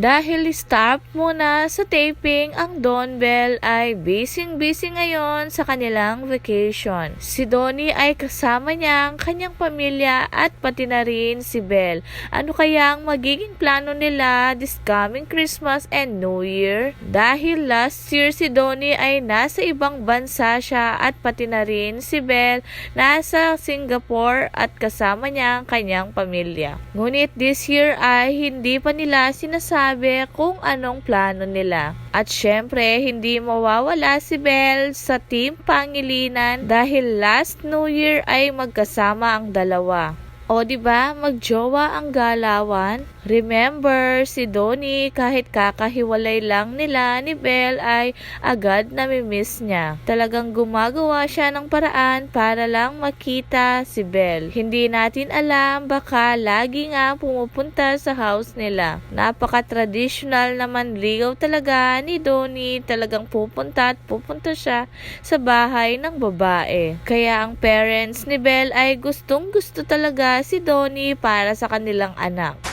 Dahil stop muna sa taping, ang Don Bell ay busy-busy ngayon sa kanilang vacation. Si Donnie ay kasama niya ang kanyang pamilya at pati na rin si Bell. Ano kaya ang magiging plano nila this coming Christmas and New Year? Dahil last year si Donnie ay nasa ibang bansa siya at pati na rin si Bell nasa Singapore at kasama niya ang kanyang pamilya. Ngunit this year ay hindi pa nila sinasabi kung anong plano nila. At syempre, hindi mawawala si Belle sa Team Pangilinan dahil last New Year ay magkasama ang dalawa. O di ba magjowa ang galawan? Remember, si Donnie kahit kakahiwalay lang nila ni Belle ay agad namimiss niya. Talagang gumagawa siya ng paraan para lang makita si Belle. Hindi natin alam baka lagi nga pumupunta sa house nila. Napaka-traditional naman ligaw talaga ni Donnie. Talagang pupunta at pupunta siya sa bahay ng babae. Kaya ang parents ni Belle ay gustong gusto talaga si Donnie para sa kanilang anak.